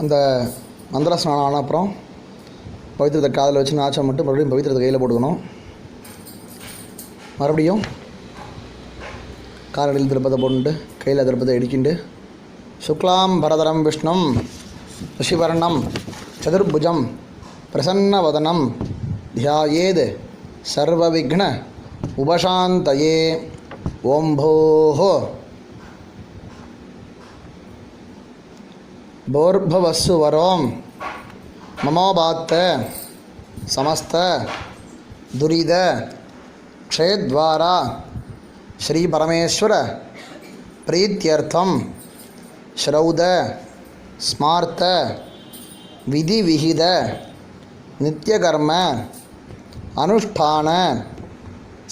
அந்த மந்திர ஸ்நானம் ஆன அப்புறம் பவித்திரத்தை காதில் வச்சு நாச்சம் மட்டும் மறுபடியும் பவித்திரத்தை கையில் போட்டுக்கணும். மறுபடியும் காலடியில் திருப்பத்தை போட்டுட்டு கையில் திருப்பத்தை இடிக்கிண்டு சுக்லாம் பரதரம் விஷ்ணும் ரிஷிவர்ணம் சதுர்புஜம் பிரசன்னவதனம் தியாயேத் சர்வவிக்ன உபசாந்தயே ஓம்போஹோ போர்பவஸ்ஸு வரோம். மமோபாத்த சமஸ்த துரித க்ஷேத்வாரா ஸ்ரீ பரமேஸ்வர பிரீத்தியர்த்தம் ஸ்ரௌத ஸ்மார்த்த விதிவிகித நித்தியகர்ம அனுஷ்டான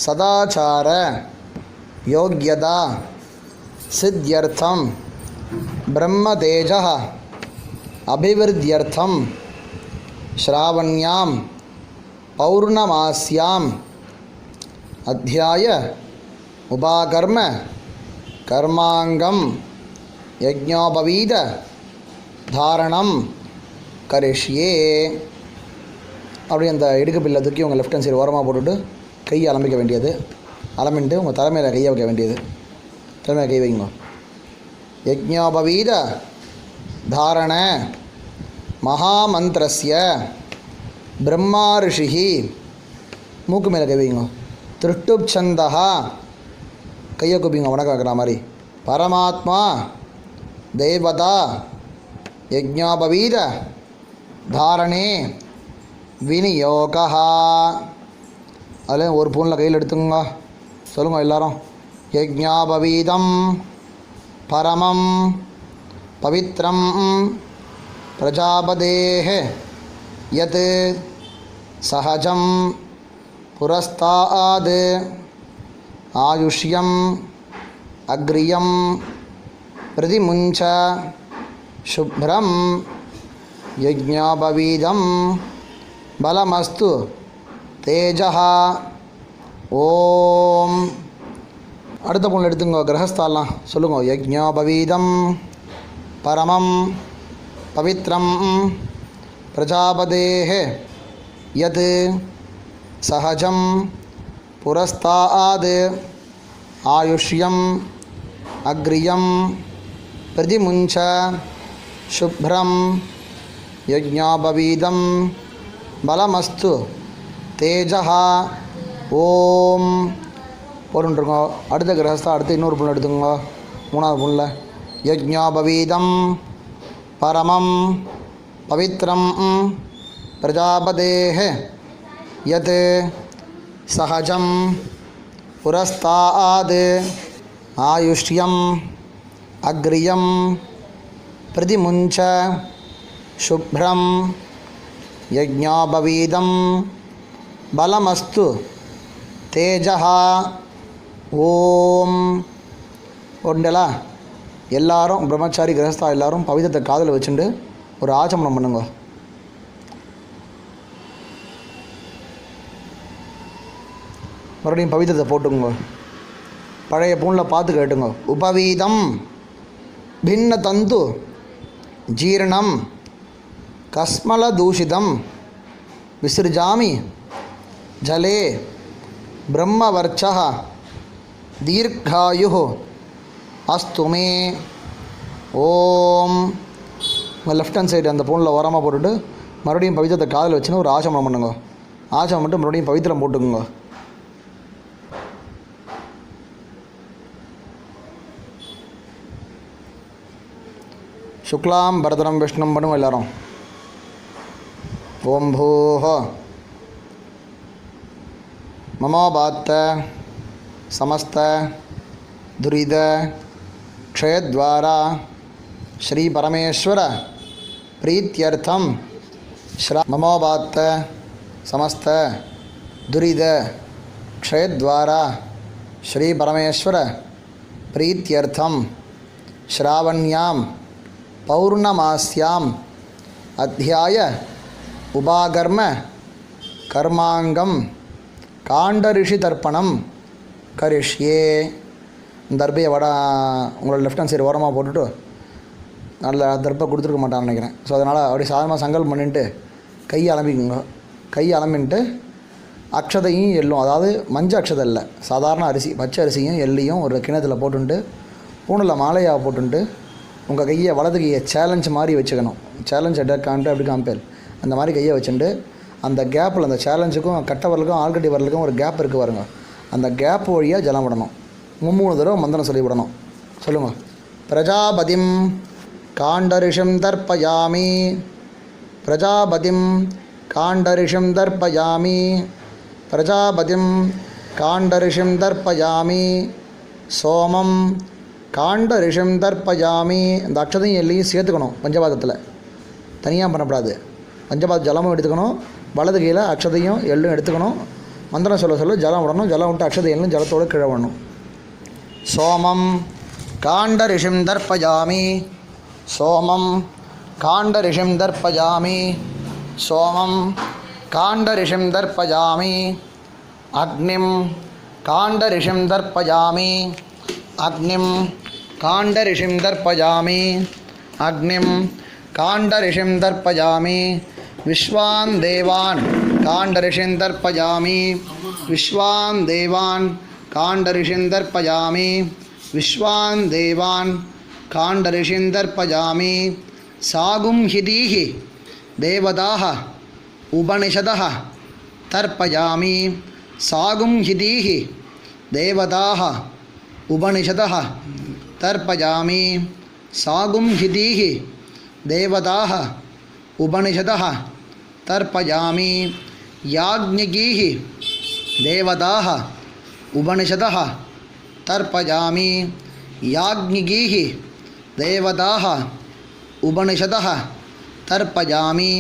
சதாச்சார யோக்கியதா சித்தியர்த்தம் பிரம்மதேஜா அபிவிருத்தியர்த்தம். ஸ்ராவண்யாம். பௌர்ணமாஸ்யாம். அத்தியாய உபாகர்ம கர்மாங்கம். யஜ்ஞோபவீத தாரணம். கரிஷ்யே. அப்படி அந்த இடுக்கு பில்லை தூக்கி உங்கள் லெஃப்ட் ஹேண்ட் சைடு ஓரமாக போட்டுவிட்டு கையை அலம்பிக்க வேண்டியது. அலம்பிட்டு உங்கள் தலைமையில் கையை வைக்க வேண்டியது. தலைமையில் கை வைங்க யஜ்ஞோபவீத தாரண மகாமந்திரஸ்ய பிரம்மா ரிஷிஹி. மூக்கு மேலே கை வைங்க திருட்டுப் கையை குப்பிங்க உனக்கு வைக்கிற மாதிரி. பரமாத்மா தேவதா யஜ்ஞோபவீத தாரணே விநியோகா அதில் ஒரு பூனில் கையில் எடுத்துங்க சொல்லுங்க எல்லாரும். யஜ்ஞாபவீதம் பரமம் பவித்ரம் பிரஜாபதேः யத் சஹஜம் புரஸ்தாத் ஆயுஷ்யம் அக்ரியம் பிரதிமுஞ்ச शुभ्रं यज्ञोपवीदं बलमस्तु तेजः ஓம் அடுத்த பொண்ணு எடுத்துங்க கிரகஸ்தாலாம் சொல்லுங்க யஜ்ஞோபவீதம் பரமம் பவித்ரம் பிரஜாபதேः யத் சஹஜம் புரஸ்தாத் ஆயுஷ்யம் அக்ரியம் பிரதிமுஞ்ச शुभ्रं यज्ञापवीदं பலமஸ்து தேஜः ஓம் போட்டுருங்க அடுத்த கிரகஸ்தா அடுத்து இன்னொரு புல் எடுத்துங்க மூணாவது புல்லில் यज्ञोपवीदं परमं पवित्र प्रजापतेः यत् सहजं पुरस्ताद् आयुष्यम अग्रियं प्रतिमुंच शुभ्रम यज्ञोपवीदं बलमस्तु तेजः। ओम। ಒಂಡೆಲ எல்லாரும் பிரம்மச்சாரி கிரகஸ்தா எல்லாரும் பவித்திரத்தை காதில் வச்சுட்டு ஒரு ஆச்சமனம் பண்ணுங்க. மறுபடியும் பவித்திரத்தை போட்டுங்க பழைய பூனில் பார்த்து கேட்டுங்க. உபவீதம் பின்ன தந்து ஜீரணம் கஸ்மல தூஷிதம் விசிருஜாமி ஜலே பிரம்மவர்ச்சா தீர்காயு அஸ்து மே. ஓம். உங்கள் லெஃப்ட் ஹேண்ட் சைடு அந்த ஃபோனில் ஓரமாக போட்டுட்டு மறுபடியும் பவித்திரத்தை காதில் வச்சுன்னு ஒரு ஆச்சமனம் பண்ணுங்க. ஆச்சமம் மட்டும் மறுபடியும் பவித்திரம் போட்டுக்குங்க. சுக்லாம் பரதரம் விஷ்ணம் பண்ணும் எல்லாரும். ஓம் பூஹோ. மமோபாத்த சமஸ்த துரித ಕ್ಷಯದ್ವಾರ ಶ್ರೀ ಪರಮೇಶ್ವರ ಪ್ರೀತ್ಯರ್ಥಂ ಶ್ರ ಮಮೋಭಾತ್ತ ಸಮಸ್ತ ದುರಿದ ಕ್ಷಯದ್ವಾರ ಶ್ರೀ ಪರಮೇಶ್ವರ ಪ್ರೀತ್ಯರ್ಥಂ ಶ್ರಾವಣ್ಯಾಂ ಪೌರ್ಣಮಾಸ್ಯಾಂ ಅಧ್ಯಾಯ உபாகர்ம கர்மாங்கம் காண்டரிஷி தர்ப்பணம் கரிஷ்யே இந்த தர்பையை வட உங்களோட லெஃப்ட் ஹேண்ட் சைடு ஓரமாக போட்டுட்டு நல்ல தர்ப்பை கொடுத்துருக்க மாட்டான்னு நினைக்கிறேன். ஸோ அதனால் அப்படியே சாதாரணமாக சங்கல் பண்ணிட்டு கையை அலம்பிக்குங்க. கையை அலம்பின்ட்டு அக்ஷதையும் எள்ளும். அதாவது மஞ்சள் அக்ஷதை இல்லை சாதாரண அரிசி பச்சை அரிசியும் எள்ளையும் ஒரு கிணத்துல போட்டுட்டு பூனில் மாலையாக போட்டுட்டு உங்கள் கையை வலது கையை சேலஞ்ச் மாதிரி வச்சுக்கணும். சேலஞ்ச் எட்ட காண்ட்டு அப்படி காம்பேல் அந்த மாதிரி கையை வச்சுட்டு அந்த கேப்பில் அந்த சேலஞ்சுக்கும் கட்டை வரலுக்கும் ஆள்கட்டி வரலுக்கும் ஒரு கேப் இருக்குது பாருங்க. அந்த கேப் வழியாக ஜலம் விடணும். மும்மூணு தடவை மந்திரம் சொல்லிவிடணும். சொல்லுங்கள் பிரஜாபதிம் காண்டரிஷம் தர்ப்பயாமி. பிரஜாபதிம் காண்டரிஷம் தர்ப்பயாமி. பிரஜாபதிம் காண்டரிஷம் தர்ப்பயாமி. சோமம் காண்டரிஷம் தர்ப்பயாமி. இந்த அக்ஷதையும் எல்லையும் சேர்த்துக்கணும் பஞ்சபாதத்தில். தனியாக பண்ணக்கூடாது பஞ்சபாத ஜலமும் எடுத்துக்கணும். வலது கையில் அக்ஷதையும் எள்ளும் எடுத்துக்கணும். மந்திரம் சொல்ல சொல்ல ஜலம் விடணும். ஜலம் விட்டு அக்ஷதை எள்ளும் ஜலத்தோடு கீழே விடணும் சோமம் காண்ட ரிஷிம் தர்ப்பயாமி சோமம் காண்ட ரிஷிம் தர்ப்பயாமி சோமம் காண்ட ரிஷிம் தர்ப்பயாமி அக்னிம் காண்ட ரிஷிம் தர்ப்பயாமி அக்னிம் காண்ட ரிஷிம் தர்ப்பயாமி அக்னிம் காண்ட ரிஷிம் தர்ப்பயாமி விஸ்வான் தேவான் காண்ட ரிஷிம் தர்ப்பயாமி விஸ்வான் தேவான் காண்டரிஷிம் தர்ப்பயாமி விஸ்வான் தேவான் காண்டரிஷிம் தர்ப்பயாமி சாகும் ஹிதீஹி தேவதாக உபனிஷதः தர்ப்பயாமி சாகும் ஹிதீஹி தேவதாக உபனிஷதः தர்ப்பயாமி சாகும் ஹிதீஹி தேவதாக உபனிஷதः தர்ப்பயாமி யாஜ்ஞகீः தேவதாக உபனிஷதः தர்ப்பயாமி யாஜ்ஞிகீः தேவதாக உபனிஷதः தர்ப்பயாமி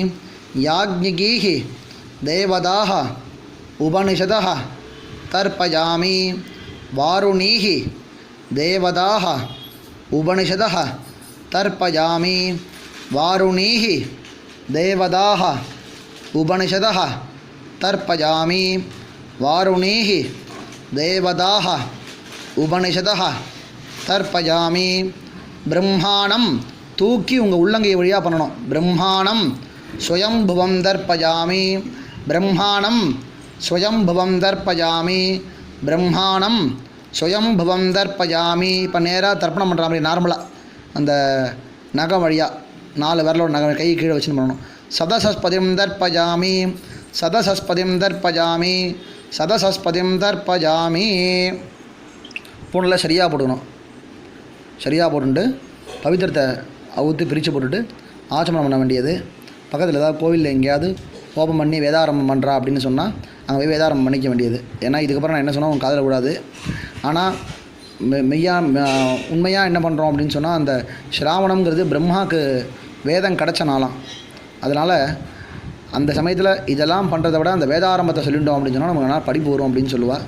யாஜ்ஞிகீः தேவதாக உபனிஷதः தர்ப்பயாமி வாருணீः தேவதாக உபனிஷதः தர்ப்பயாமி வாருணீः தேவதாக உபனிஷதः தர்ப்பயாமி வாருணீः தேவதாக உபனிஷதः தர்ப்பயாமி பிரம்மாணம் தூக்கி உங்கள் உள்ளங்கை வழியாக பண்ணணும். பிரம்மாணம் ஸ்வயம்புவம் தர்ப்பயாமி பிரம்மாணம் ஸ்வயம்புவம் தர்ப்பயாமி பிரம்மாணம் ஸ்வயம்புவம் தர்ப்பயாமி இப்போ நேராக தர்ப்பணம் பண்ணுற மாதிரி நார்மலாக அந்த நகம் வழியாக நாலு விரலோட நகம் கை கீழே வச்சுன்னு பண்ணணும். சதசஸ்பதிம் தர்ப்பயாமி சதசஸ்பதிம் தர்ப்பயாமி சதசஸ்பதிம் தர்ப்பயாமி பூனில் சரியாக போட்டுக்கணும். சரியாக போட்டுட்டு பவித்திரத்தை அவுத்து பிரித்து போட்டுட்டு ஆச்சமனம் பண்ண வேண்டியது. பக்கத்தில் ஏதாவது கோவிலில் எங்கேயாவது கோபம் பண்ணி வேதாரம்பம் பண்ணுறா அப்படின்னு சொன்னால் அங்கே போய் வேதாரம்பம் பண்ணிக்க வேண்டியது. ஏன்னா இதுக்கப்புறம் நான் என்ன சொன்னால் உங்கள் காதில் கூடாது ஆனால் மெ- மெய்யா உண்மையாக என்ன பண்ணுறோம் அப்படின்னு சொன்னால் அந்த ஸ்ராவணம்ங்கிறது பிரம்மாவுக்கு வேதம் கிடச்ச நாளாம். அதனால் அந்த சமயத்தில் இதெல்லாம் பண்ணுறத விட அந்த வேதாரம்பத்தை சொல்லிட்டோம் அப்படின்னு சொன்னால் நமக்கு நல்லா படிப்பு வரும் அப்படின்னு சொல்லுவாள்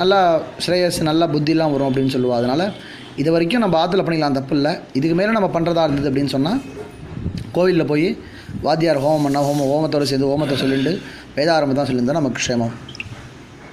நல்லா ஸ்ரேயஸ் நல்ல புத்திலாம் வரும் அப்படின்னு சொல்லுவாள் அதனால் இது வரைக்கும் நம்ம ஆற்றுல பண்ணிக்கலாம் தப்பு இல்லை. இதுக்கு மேலே நம்ம பண்ணுறதா இருந்தது அப்படின்னு சொன்னால் கோவிலில் போய் வாத்தியார் ஹோமம் பண்ணால் ஹோமம் ஹோமத்தோடு சேர்ந்து ஹோமத்தை சொல்லிட்டு வேதாரம்பம் தான் சொல்லியிருந்தா நமக்கு க்ஷேமம்.